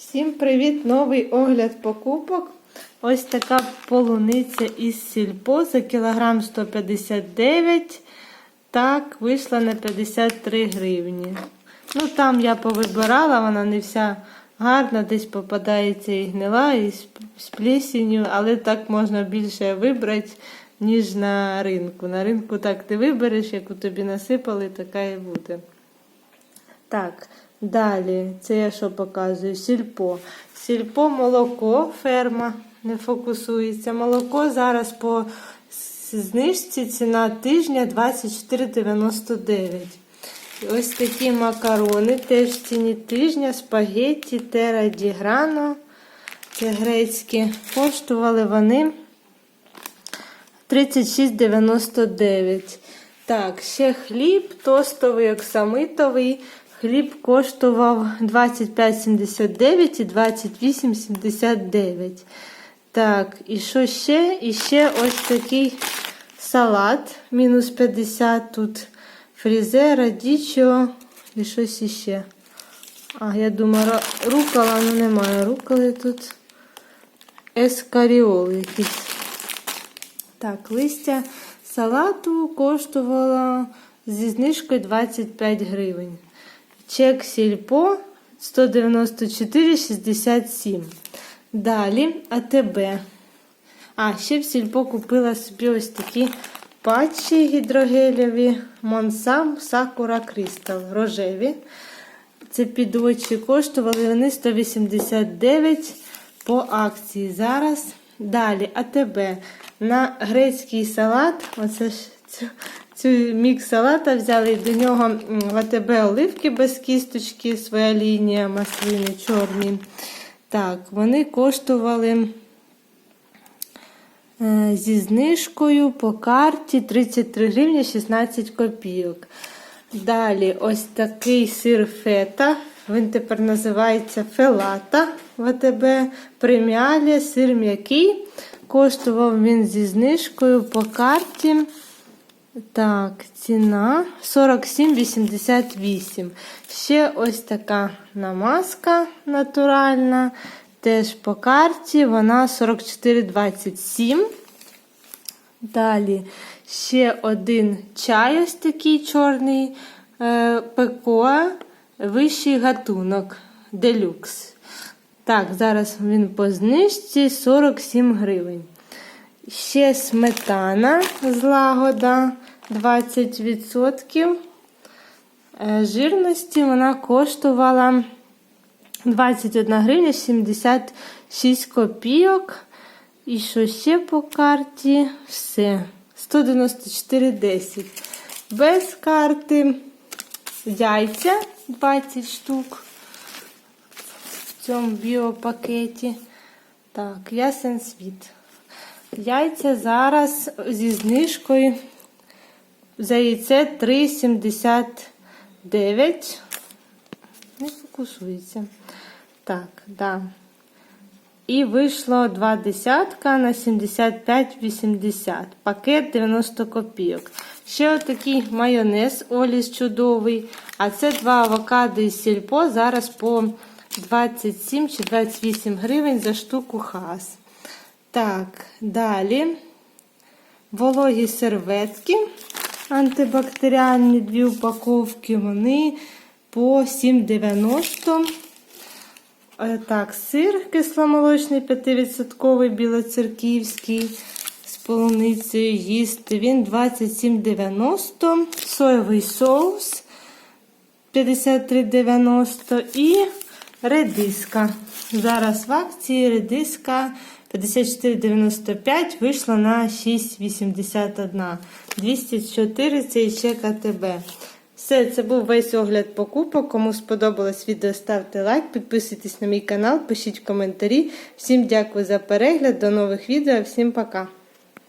Всім привіт! Новий огляд покупок. Ось така полуниця із сільпо за кілограм 159. Так, вийшла на 53 гривні. Ну, там я повибирала, вона не вся гарна, десь попадається і гнила, і з- плесенью, але так можна більше вибрати, ніж на ринку. На ринку так ти вибереш, яку тобі насипали, така і буде. Так, далі, це я що показую? Сільпо. Сільпо молоко, ферма не фокусується. Молоко зараз по знижці ціна тижня 24,99. Ось такі макарони теж ціні тижня, спагетті, тера ді грано. Це грецькі. Коштували вони 36,99. Так, ще хліб тостовий, оксамитовий. Хліб коштував 25,79 і 28,79. Так, і що ще? І ще ось такий салат. Мінус 50 тут фрізе, радічо і щось іще. А, я думаю, ра- рукола, ну немає руколи тут. Ескаріол якийсь. Так, листя салату коштувало зі знижкою 25 гривень. Чек сільпо 194,67. Далі АТБ. А, ще в сільпо купила собі ось такі патчі гідрогелеві Монсам Сакура Крістал рожеві. Це під очі коштували вони 189 по акції. Зараз далі АТБ на грецький салат. Оце ж цю, мікс салата взяли до нього м, в АТБ оливки без кісточки, своя лінія, маслини чорні. Так, вони коштували е, зі знижкою по карті 33 гривні 16 копійок. Далі ось такий сир фета. Він тепер називається фелата в АТБ преміалі, сир м'який. Коштував він зі знижкою по карті. Так, ціна 47,88. Ще ось така намазка натуральна. Теж по карті. Вона 44,27. Далі ще один чай, ось такий чорний е, пекоа, вищий гатунок делюкс. Так, зараз він по знижці 47 гривень. Ще сметана злагода 20%. Е, Жирності вона коштувала 21 гривня 76 копійок. І що ще по карті? Все. 194,10. Без карти яйця 20 штук в цьому біопакеті. Так, ясен світ. Яйця зараз зі знижкою за яйце 3,79. Не фокусується. Так, да. І вийшло два десятка на 75,80. Пакет 90 копійок. Ще отакий майонез Оліс чудовий. А це два авокадо із сільпо. Зараз по 27 чи 28 гривень за штуку хас. Так, далі. Вологі серветки антибактеріальні дві упаковки. Вони по 7,90. Е, Так, сир кисломолочний 5% білоцерківський з полуницею їсти. Він 27,90. Соєвий соус 53,90 і редиска. Зараз в акції редиска 54,95 вийшла на 6,81. 204 це і КТБ. Все, це був весь огляд покупок. Кому сподобалось відео, ставте лайк, підписуйтесь на мій канал, пишіть коментарі. Всім дякую за перегляд, до нових відео, всім пока!